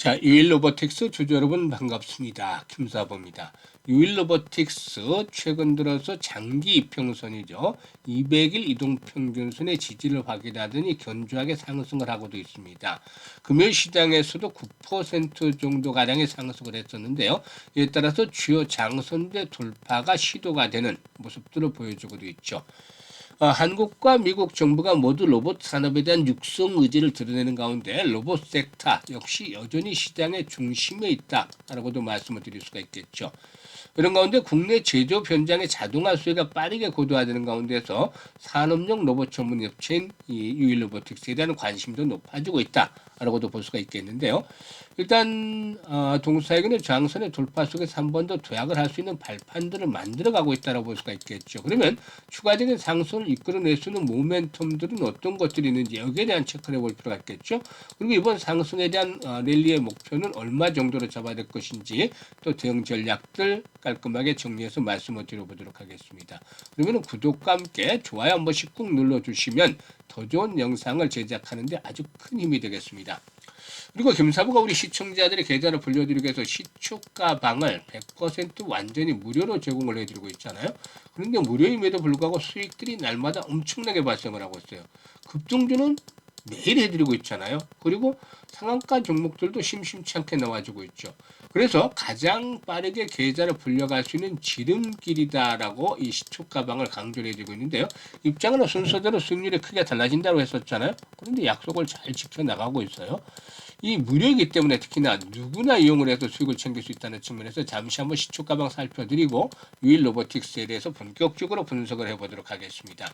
자, 유일 로보틱스 주주 여러분 반갑습니다. 김사범입니다. 유일 로보틱스 최근 들어서 장기 이평선이죠. 200일 이동 평균선의 지지를 확인하더니 견조하게 상승을 하고도 있습니다. 금요일 시장에서도 9% 정도 가량의 상승을 했었는데요. 이에 따라서 주요 장선대 돌파가 시도가 되는 모습들을 보여주고도 있죠. 어, 한국과 미국 정부가 모두 로봇 산업에 대한 육성 의지를 드러내는 가운데 로봇 섹터 역시 여전히 시장의 중심에 있다라고도 말씀을 드릴 수가 있겠죠. 그런 가운데 국내 제조업 현장의 자동화 수요가 빠르게 고도화되는 가운데서 산업용 로봇 전문 업체인 이 유일 로보틱스에 대한 관심도 높아지고 있다 라고도 볼 수가 있겠는데요. 일단 어, 동사에게는 저항선의 돌파 속에서 한 번 더 도약을 할 수 있는 발판들을 만들어가고 있다고 볼 수가 있겠죠. 그러면 추가적인 상승을 이끌어낼 수 있는 모멘텀들은 어떤 것들이 있는지 여기에 대한 체크를 해볼 필요가 있겠죠. 그리고 이번 상승에 대한 어, 랠리의 목표는 얼마 정도로 잡아야 될 것인지 또 대응 전략들 깔끔하게 정리해서 말씀을 드려보도록 하겠습니다. 그러면 구독과 함께 좋아요 한 번씩 꾹 눌러주시면 더 좋은 영상을 제작하는데 아주 큰 힘이 되겠습니다. 그리고 김사부가 우리 시청자들의 계좌를 불려드리기 위해서 시초가 방을 100% 완전히 무료로 제공을 해드리고 있잖아요. 그런데 무료임에도 불구하고 수익들이 날마다 엄청나게 발생을 하고 있어요. 급등주는 매일 해드리고 있잖아요. 그리고 상한가 종목들도 심심치 않게 나와주고 있죠. 그래서 가장 빠르게 계좌를 불려갈 수 있는 지름길이다라고 이 시초 가방을 강조를 해주고 있는데요. 입장은 순서대로 수익률이 크게 달라진다고 했었잖아요. 그런데 약속을 잘 지켜나가고 있어요. 이 무료이기 때문에 특히나 누구나 이용을 해서 수익을 챙길 수 있다는 측면에서 잠시 한번 시초 가방 살펴드리고 유일 로보틱스에 대해서 본격적으로 분석을 해보도록 하겠습니다.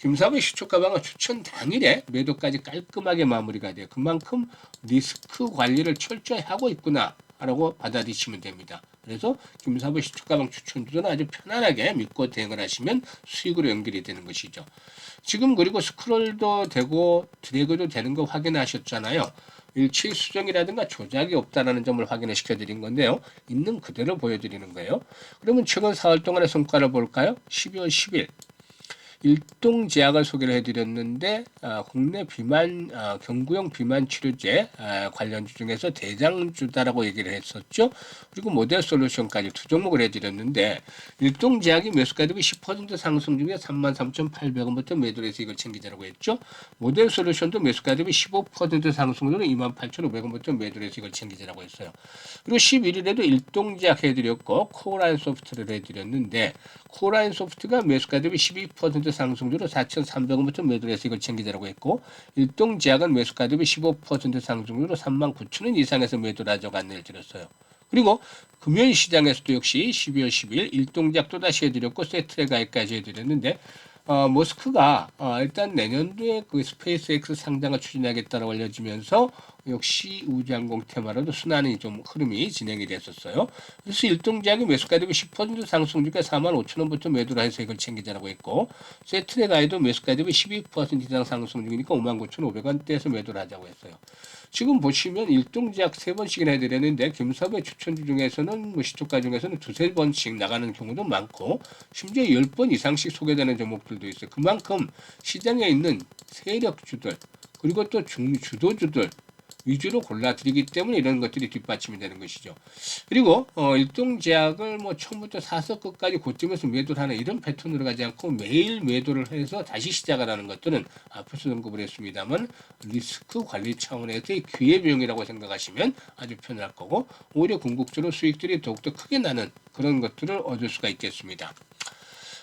김사부의 시초 가방은 추천 당일에 매도까지 깔끔하게 마무리가 돼요. 그만큼 리스크 관리를 철저히 하고 있구나. 라고 받아들이시면 됩니다. 그래서 김사부 시초 가방 추천주는 아주 편안하게 믿고 대응을 하시면 수익으로 연결이 되는 것이죠. 지금 그리고 스크롤도 되고 드래그도 되는 거 확인하셨잖아요. 일치 수정이라든가 조작이 없다라는 점을 확인을 시켜드린 건데요. 있는 그대로 보여드리는 거예요. 그러면 최근 4월 동안의 성과를 볼까요? 12월 10일 일동 제약을 소개를 해드렸는데 아, 국내 비만 아, 경구용 비만 치료제 아, 관련주 중에서 대장주다라고 얘기를 했었죠. 그리고 모델 솔루션까지 두 종목을 해드렸는데 일동 제약이 매수가 대비 10% 상승 중에 33,800원부터 매도를 해서 이걸 챙기자라고 했죠. 모델 솔루션도 매수가 대비 15% 상승으로 28,500원부터 매도를 해서 이걸 챙기자라고 했어요. 그리고 11일에도 일동 제약 해드렸고 코라인 소프트를 해드렸는데 코라인 소프트가 매수가 대비 12% 상승률로 4,300원부터 매도를 해서 이걸 챙기자라고 했고 일동 제약은 매수가 대비 15% 상승률로 39,000원 이상에서 하자고 안내를 드렸어요. 그리고 금요일 시장에서도 역시 12월 10일 일동제약 또다시 해드렸고 세트에 가입까지 해드렸는데 어, 모스크가 어, 일단 내년도에 그 스페이스X 상장을 추진하겠다고 알려지면서 역시 우주항공 테마로도 순환이 좀 흐름이 진행이 됐었어요. 그래서 일동작이 매수가 되고 10% 상승 중에 4만 5천 원부터 매도를 해서 이걸 챙기자라고 했고 세트의 가이도 매수가 되고 12% 이상 상승 중이니까 5만 9천 5백 원대에서 매도를 하자고 했어요. 지금 보시면 일동제약 세 번씩이나 해드렸는데 김섭의 추천주 중에서는 뭐 시초가 중에서는 두세 번씩 나가는 경우도 많고 심지어 열번 이상씩 소개되는 종목들도 있어요. 그만큼 시장에 있는 세력주들 그리고 또 중, 주도주들 위주로 골라드리기 때문에 이런 것들이 뒷받침이 되는 것이죠. 그리고 어, 일동제약을 뭐 처음부터 사서 끝까지 고점에서 매도를 하는 이런 패턴으로 가지 않고 매일 매도를 해서 다시 시작을 하는 것들은 앞에서 언급을 했습니다만 리스크 관리 차원에서의 기회비용이라고 생각하시면 아주 편할 거고 오히려 궁극적으로 수익들이 더욱더 크게 나는 그런 것들을 얻을 수가 있겠습니다.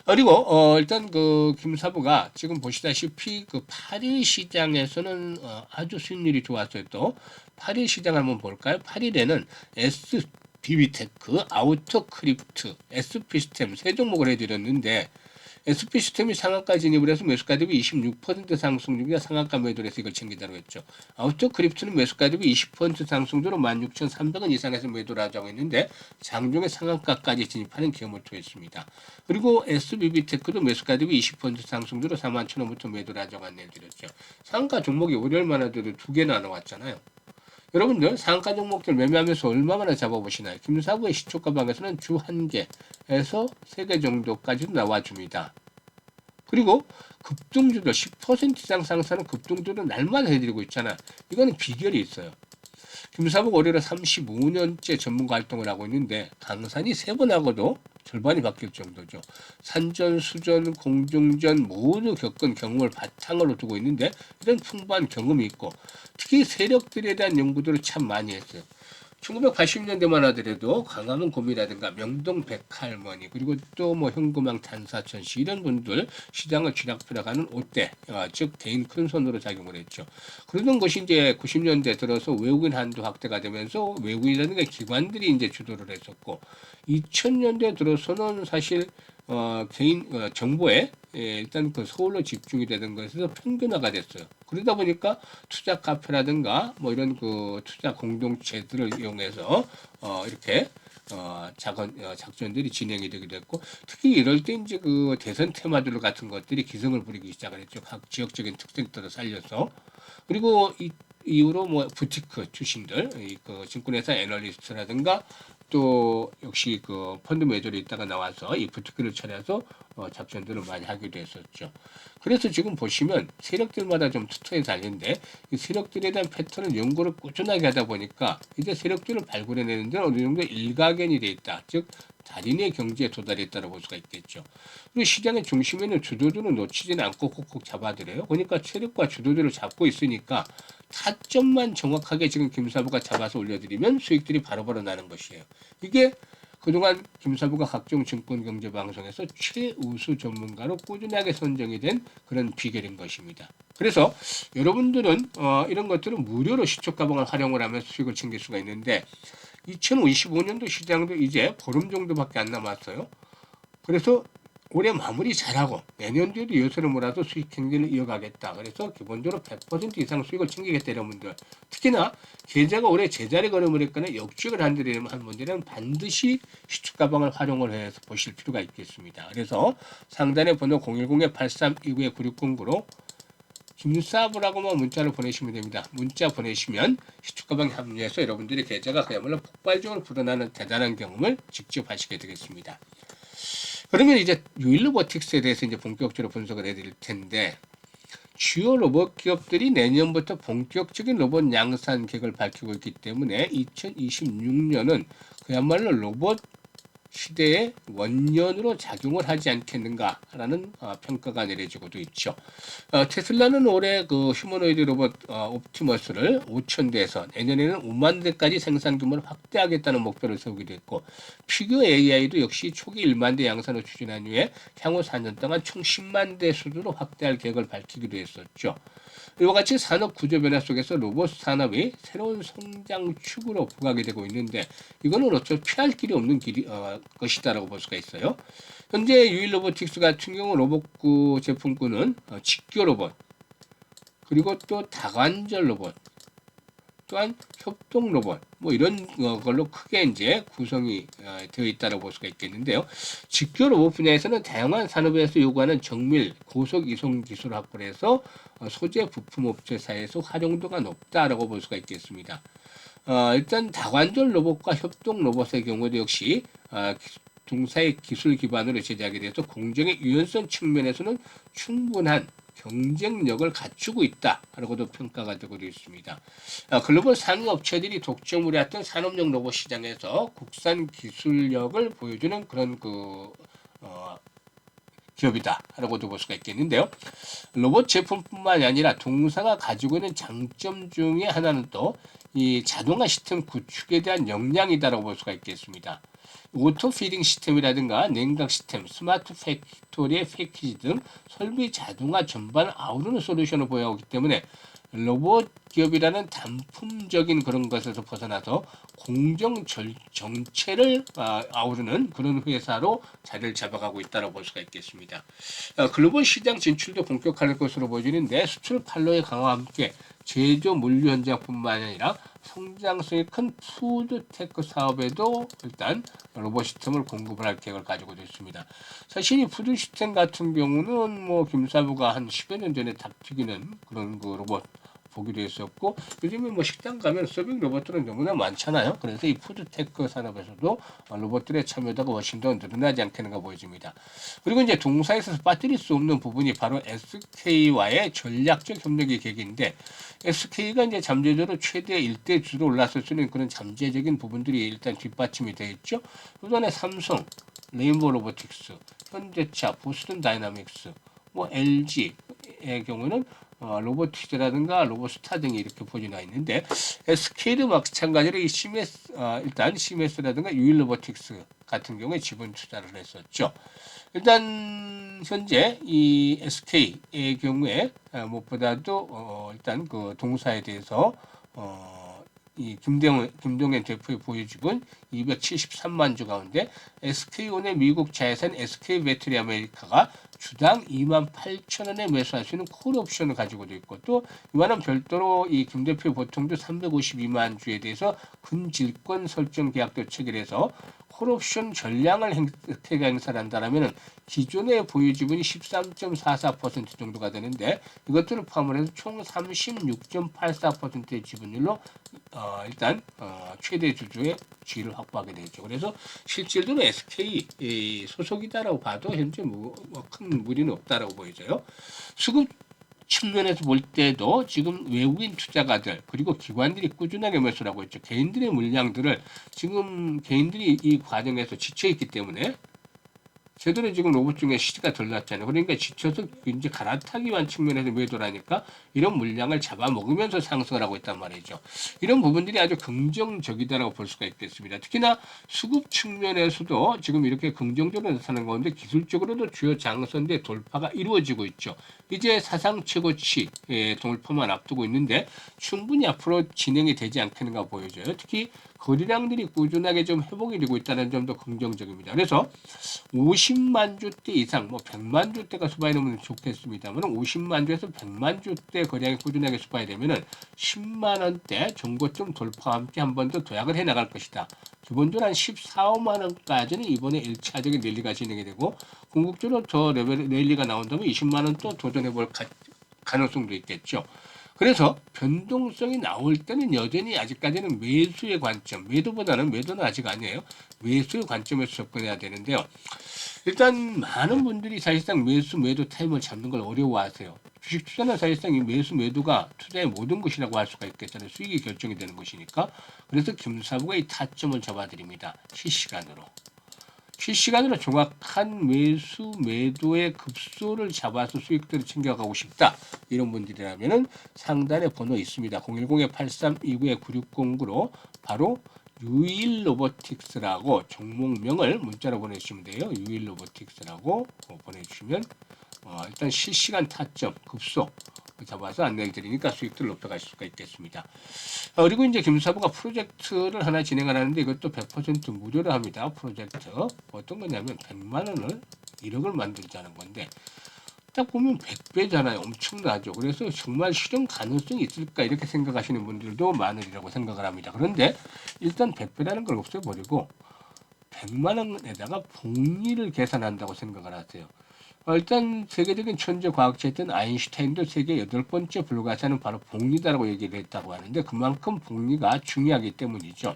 그리고 어 일단 그 김사부가 지금 보시다시피 그 파리 시장에서는 어 아주 수익률이 좋았어요. 또 파리 시장 한번 볼까요? 8일에는 S 비비테크, 아우터 크립트, SP 시스템 세 종목을 해드렸는데 SP 시스템이 상한가 진입을 해서 매수가 대비 26% 상승 중에 상한가 매도를 해서 이걸 챙기자고 했죠. 아우터 크립트는 매수가 대비 20% 상승으로 16,300원 이상에서 매도를 하자고 했는데 장중에 상한가까지 진입하는 기업을 통했습니다. 그리고 SBB테크도 매수가 대비 20% 상승으로 4만 1,000원부터 매도를 하자고 안내드렸죠. 상한가 종목이 월요일만 하더라도 두 개나 나왔잖아요. 여러분들 상가 종목들 매매하면서 얼마나 잡아보시나요? 김사부의 시초가 방에서는 주 한 개에서 세 개 정도까지도 나와줍니다. 그리고 급등주들 10% 이상 상승하는 급등주들은 날마다 해드리고 있잖아. 이거는 비결이 있어요. 김사부가 올해로 35년째 전문가 활동을 하고 있는데 강산이 세 번 하고도 절반이 바뀔 정도죠. 산전, 수전, 공중전 모두 겪은 경험을 바탕으로 두고 있는데 이런 풍부한 경험이 있고 특히 세력들에 대한 연구들을 참 많이 했어요. 1980년대만 하더라도 광화문 고미라든가 명동 백할머니 그리고 또 뭐 현금왕 단사천 씨 이런 분들 시장을 쥐락펴락하는 옷대 어, 즉 개인 큰 손으로 작용을 했죠. 그러던 것이 이제 90년대 들어서 외국인 한도 확대가 되면서 외국인이라든가 기관들이 이제 주도를 했었고 2000년대 들어서는 사실 어, 개인 어, 정보에 예, 일단 그 서울로 집중이 되는 것에서 평균화가 됐어요. 그러다 보니까 투자 카페라든가 뭐 이런 그 투자 공동체들을 이용해서 어, 이렇게 어, 작은 어, 작전들이 진행이 되기도 했고 특히 이럴 때 이제 그 대선 테마들 같은 것들이 기승을 부리기 시작을 했죠. 각 지역적인 특징들을 살려서 그리고 이 이후로 뭐 부티크 출신들, 이그 증권회사 애널리스트라든가 또 역시 그 펀드 매저로 있다가 나와서 이 부티크를 차려서 어, 작전들을 많이 하기도 했었죠. 그래서 지금 보시면 세력들마다 좀 투투해 달린데 이 세력들에 대한 패턴을 연구를 꾸준하게 하다 보니까 이제 세력들을 발굴해내는 데는 어느 정도 일가견이 돼 있다. 즉 달인의 경지에 도달했다고 볼 수가 있겠죠. 그리고 시장의 중심에는 주도들은 놓치지는 않고 콕콕 잡아들여요. 그러니까 세력과 주도들을 잡고 있으니까 타점만 정확하게 지금 김사부가 잡아서 올려드리면 수익들이 바로바로 나는 것이에요. 이게 그동안 김사부가 각종 증권 경제 방송에서 최우수 전문가로 꾸준하게 선정이 된 그런 비결인 것입니다. 그래서 여러분들은 어, 이런 것들은 무료로 시초 가방을 활용을 하면 수익을 챙길 수가 있는데 2025년도 시장도 이제 보름 정도밖에 안 남았어요. 그래서 올해 마무리 잘하고 내년도에도 요소를 몰아서 수익 행진을 이어가겠다. 그래서 기본적으로 100% 이상 수익을 챙기겠다 이런 분들 특히나 계좌가 올해 제자리 걸음을 했거나 역주행을 한들이면 한 분들은 반드시 시축 가방을 활용을 해서 보실 필요가 있겠습니다. 그래서 상단에 번호 010-8329-9609로 김사부라고만 문자를 보내시면 됩니다. 문자 보내시면 시축가방에 합류해서 여러분들의 계좌가 그야말로 폭발적으로 불어나는 대단한 경험을 직접 하시게 되겠습니다. 그러면 이제 유일로보틱스에 대해서 이제 본격적으로 분석을 해드릴 텐데 주요 로봇 기업들이 내년부터 본격적인 로봇 양산 계획을 밝히고 있기 때문에 2026년은 그야말로 로봇 시대의 원년으로 작용을 하지 않겠는가라는 어, 평가가 내려지고도 있죠. 어, 테슬라는 올해 그 휴머노이드 로봇 어, 옵티머스를 5천 대에서 내년에는 5만 대까지 생산 규모를 확대하겠다는 목표를 세우기도 했고 피규어 AI도 역시 초기 1만 대 양산을 추진한 후에 향후 4년 동안 총 10만 대 수준으로 확대할 계획을 밝히기도 했었죠. 이와 같이 산업 구조 변화 속에서 로봇 산업이 새로운 성장 축으로 부각이 되고 있는데 이거는 어쩔 피할 길이 없는 길이 어, 것이다라고 볼 수가 있어요. 현재 유일 로보틱스 같은 경우 로봇구 제품군은 어, 직교 로봇 그리고 또 다관절 로봇 또한 협동 로봇 뭐 이런 어, 걸로 크게 이제 구성이 어, 되어 있다고 볼 수가 있겠는데요. 직교 로봇 분야에서는 다양한 산업에서 요구하는 정밀 고속 이송 기술을 확보를 해서 어, 소재 부품 업체 사이에서 활용도가 높다라고 볼 수가 있겠습니다. 어, 일단 다관절 로봇과 협동 로봇의 경우도 역시 어, 동사의 기술 기반으로 제작이 돼서 공정의 유연성 측면에서는 충분한 경쟁력을 갖추고 있다라고도 평가가 되고 있습니다. 어, 글로벌 산업업체들이 독점을 해왔던 산업용 로봇 시장에서 국산 기술력을 보여주는 그런 그 어, 기업이다라고도 볼 수가 있겠는데요. 로봇 제품뿐만이 아니라 동사가 가지고 있는 장점 중에 하나는 또 이 자동화 시스템 구축에 대한 역량이다라고 볼 수가 있겠습니다. 오토 피딩 시스템이라든가 냉각 시스템, 스마트 팩토리의 패키지 등 설비 자동화 전반을 아우르는 솔루션을 보여오기 때문에 로봇 기업이라는 단품적인 그런 것에서 벗어나서 공정 절, 정체를 아, 아우르는 그런 회사로 자리를 잡아가고 있다고 볼 수가 있겠습니다. 어, 글로벌 시장 진출도 본격화할 것으로 보여지는데 수출 판로의 강화와 함께 제조 물류 현장뿐만 아니라 성장성이 큰 푸드테크 사업에도 일단 로봇 시스템을 공급을 할 계획을 가지고 있습니다. 사실 이 푸드 시스템 같은 경우는 뭐 김사부가 한 10여 년 전에 닥치기는 그런 그 로봇 보기도 했었고 요즘에 뭐 식당 가면 서빙 로봇들은 너무나 많잖아요. 그래서 이 푸드테크 산업에서도 어, 로봇들의 참여도가 훨씬 더 늘어나지 않겠는가 보여집니다. 그리고 이제 동사에서 빠뜨릴 수 없는 부분이 바로 SK와의 전략적 협력의 계기인데 SK가 이제 잠재적으로 최대 1대 주로 올랐을 수 있는 그런 잠재적인 부분들이 일단 뒷받침이 되어 있죠. 그다음에 삼성, 레인보우 로보틱스, 현대차, 보스턴 다이나믹스, 뭐 LG의 경우는 어, 로보틱스라든가 로보스타 등이 이렇게 포진해 있는데 SK도 마찬가지로 이 시메스 어, 일단 시메스라든가 유일 로보틱스 같은 경우에 지분 투자를 했었죠. 일단 현재 이 SK의 경우에 어, 무엇보다도 어, 일단 그 동사에 대해서 어, 이 김동현, 김동현 대표의 보유주분 273만 주 가운데 SK온의 미국 자회사 SK 배터리 아메리카가 주당 2만 8천 원에 매수할 수 있는 콜 옵션을 가지고도 있고 또 이와는 별도로 이 김 대표 보통주 352만 주에 대해서 근질권 설정 계약도 체결해서 콜옵션 전량을 혜택 행사를 한다면 기존의 보유 지분이 13.44% 정도가 되는데 이것들을 포함을 해서 총 36.84%의 지분율로 어, 일단 어, 최대 주주의 지위를 확보하게 되죠. 그래서 실질적으로 SK 이 소속이다라고 봐도 현재 뭐, 뭐큰 무리는 없다라고 보여져요. 수급 측면에서 볼 때도 지금 외국인 투자가들 그리고 기관들이 꾸준하게 매수하고 있죠. 개인들의 물량들을 지금 개인들이 이 과정에서 지쳐 있기 때문에 제대로 지금 로봇 중에 시기가 덜 났잖아요. 그러니까 지쳐서 이제 갈아타기 위한 측면에서 매도라니까 이런 물량을 잡아먹으면서 상승을 하고 있단 말이죠. 이런 부분들이 아주 긍정적이다라고 볼 수가 있겠습니다. 특히나 수급 측면에서도 지금 이렇게 긍정적으로 나타나는 가운데 기술적으로도 주요 장선대 돌파가 이루어지고 있죠. 이제 사상 최고치 예, 돌파만 앞두고 있는데 충분히 앞으로 진행이 되지 않겠는가 보여져요. 특히 거래량들이 꾸준하게 좀 회복이 되고 있다는 점도 긍정적입니다. 그래서 50만 주대 이상, 뭐 100만 주대가 수반이 되면 좋겠습니다만 50만 주에서 100만 주대 거래량이 꾸준하게 수반이 되면은 10만 원대 정고점 돌파와 함께 한 번 더 도약을 해 나갈 것이다. 기본적으로 한 14, 5만 원까지는 이번에 1차적인 랠리가 진행이 되고 궁극적으로 더 레벨 랠리가 나온다면 20만 원 또 도전해 볼 가능성도 있겠죠. 그래서 변동성이 나올 때는 여전히 아직까지는 매수의 관점, 매도보다는 매도는 아직 아니에요. 매수의 관점에서 접근해야 되는데요. 일단 많은 분들이 사실상 매수, 매도 타임을 잡는 걸 어려워하세요. 주식 투자는 사실상 이 매수, 매도가 투자의 모든 것이라고 할 수가 있겠잖아요. 수익이 결정이 되는 것이니까. 그래서 김사부가 이 타점을 잡아드립니다. 실시간으로. 실시간으로 정확한 매수 매도의 급소를 잡아서 수익들을 챙겨가고 싶다. 이런 분들이라면은 상단에 번호 있습니다. 010-8329-9609로 바로 유일 로보틱스라고 종목명을 문자로 보내주시면 돼요. 유일 로보틱스라고 보내주시면 어, 일단 실시간 타점 급소 잡아서 안내해 드리니까 수익들을 높여갈 수가 있겠습니다. 어, 그리고 이제 김사부가 프로젝트를 하나 진행하는데 이것도 100% 무료로 합니다. 프로젝트 어떤 거냐면 100만 원을 1억을 만들자는 건데 딱 보면 100배잖아요. 엄청나죠. 그래서 정말 실현 가능성이 있을까 이렇게 생각하시는 분들도 많으리라고 생각을 합니다. 그런데 일단 100배라는 걸 없애버리고 100만 원에다가 복리를 계산한다고 생각을 하세요. 어, 일단 세계적인 천재 과학자였던 아인슈타인도 세계 여덟 번째 불가사는 바로 복리다라고 얘기를 했다고 하는데 그만큼 복리가 중요하기 때문이죠.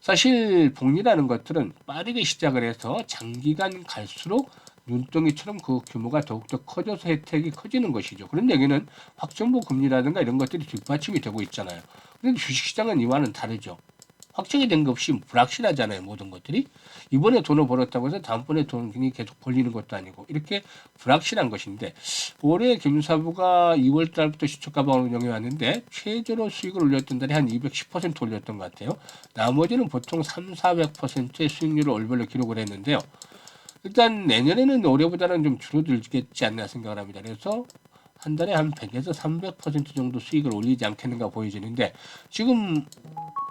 사실 복리라는 것들은 빠르게 시작을 해서 장기간 갈수록 눈덩이처럼 그 규모가 더욱더 커져서 혜택이 커지는 것이죠. 그런데 여기는 확정부 금리라든가 이런 것들이 뒷받침이 되고 있잖아요. 그런데 주식시장은 이와는 다르죠. 확정이 된 것 없이 불확실하잖아요. 모든 것들이. 이번에 돈을 벌었다고 해서 다음번에 돈이 계속 벌리는 것도 아니고 이렇게 불확실한 것인데 올해 김사부가 2월 달부터 시초 가방을 운영해 왔는데 최저로 수익을 올렸던 달에 한 210% 올렸던 것 같아요. 나머지는 보통 3, 400%의 수익률을 월별로 기록을 했는데요. 일단 내년에는 올해보다는 좀 줄어들겠지 않나 생각을 합니다. 그래서 한 달에 한 100에서 300% 정도 수익을 올리지 않겠는가 보여지는데 지금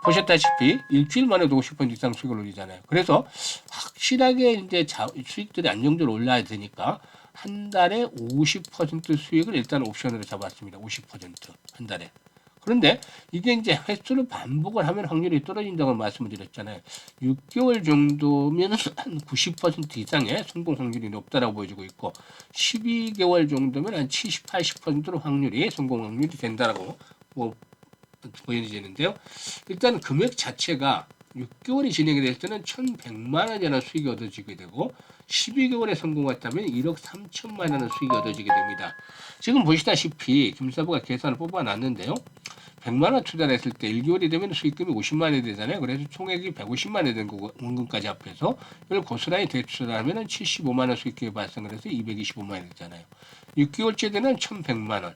보셨다시피 일주일 만에도 50% 이상 수익을 올리잖아요. 그래서 확실하게 이제 자, 수익들이 안정적으로 올라야 되니까 한 달에 50% 수익을 일단 옵션으로 잡았습니다. 50%한 달에. 그런데 이게 이제 횟수를 반복을 하면 확률이 떨어진다고 말씀을 드렸잖아요. 6개월 정도면 한 90% 이상의 성공 확률이 높다라고 보여지고 있고 12개월 정도면 한 70, 80%로 확률이 성공 확률이 된다라고 뭐 보여지는데요. 일단 금액 자체가 6개월이 진행이 될 때는 1,100만 원이라는 수익이 얻어지게 되고 12개월에 성공했다면 1억 3천만 원의 수익이 얻어지게 됩니다. 지금 보시다시피 김사부가 계산을 뽑아놨는데요. 100만 원 투자를 했을 때 1개월이 되면 수익금이 50만 원이 되잖아요. 그래서 총액이 150만 원이 된 거고 원금까지 합해서 이걸 고스란히 대출을 하면은 75만 원 수익금이 발생을 해서 225만 원이 되잖아요. 6개월째 되는 1,100만 원.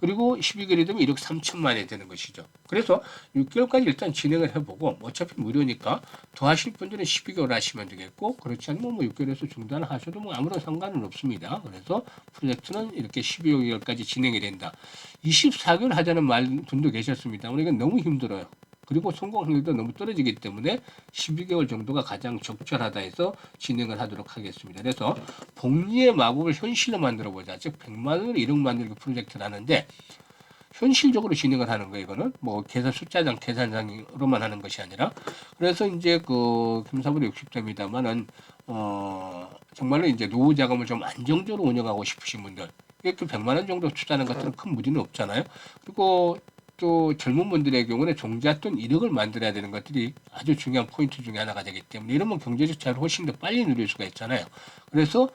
그리고 12개월이 되면 1억 3천만 원이 되는 것이죠. 그래서 6개월까지 일단 진행을 해보고 어차피 무료니까 더 하실 분들은 12개월 하시면 되겠고 그렇지 않으면 뭐 6개월에서 중단하셔도 뭐 아무런 상관은 없습니다. 그래서 프로젝트는 이렇게 12개월까지 진행이 된다. 24개월 하자는 말 분도 계셨습니다. 이건 너무 힘들어요. 그리고 성공 확률도 너무 떨어지기 때문에 12개월 정도가 가장 적절하다 해서 진행을 하도록 하겠습니다. 그래서 복리의 마법을 현실로 만들어 보자. 즉 100만 원을 1억 만들기 프로젝트를 하는데 현실적으로 진행을 하는 거예요. 이거는 뭐 계산 숫자장 계산장으로만 하는 것이 아니라 그래서 이제 그 김사부리 60대입니다만은 어 정말로 이제 노후 자금을 좀 안정적으로 운영하고 싶으신 분들 이렇게 100만 원 정도 투자하는 것들은 큰 무리는 없잖아요. 그리고 또 젊은 분들의 경우는 종잣돈 1억을 만들어야 되는 것들이 아주 중요한 포인트 중에 하나가 되기 때문에 이러면 경제적 자유를 훨씬 더 빨리 누릴 수가 있잖아요. 그래서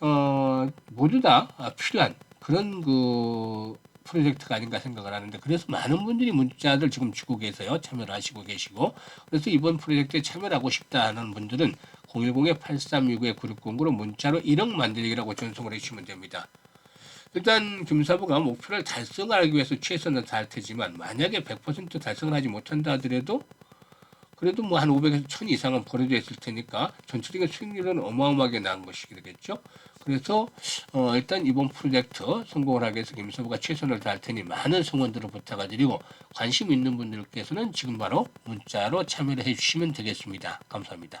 어 모두 다 필요한 그런 그 프로젝트가 아닌가 생각을 하는데 그래서 많은 분들이 문자들 지금 주고 계세요. 참여를 하시고 계시고 그래서 이번 프로젝트에 참여를 하고 싶다 하는 분들은 010-8369-9609로 문자로 1억 만들기라고 전송을 해주시면 됩니다. 일단 김사부가 목표를 달성하기 위해서 최선을 다할 테지만 만약에 100% 달성을 하지 못한다 하더라도 그래도 뭐 한 500에서 1000 이상은 벌어져 있을 테니까 전체적인 수익률은 어마어마하게 나은 것이 되겠죠. 그래서 어 일단 이번 프로젝트 성공을 하기 위해서 김사부가 최선을 다할 테니 많은 성원들을 부탁을 드리고 관심 있는 분들께서는 지금 바로 문자로 참여를 해주시면 되겠습니다. 감사합니다.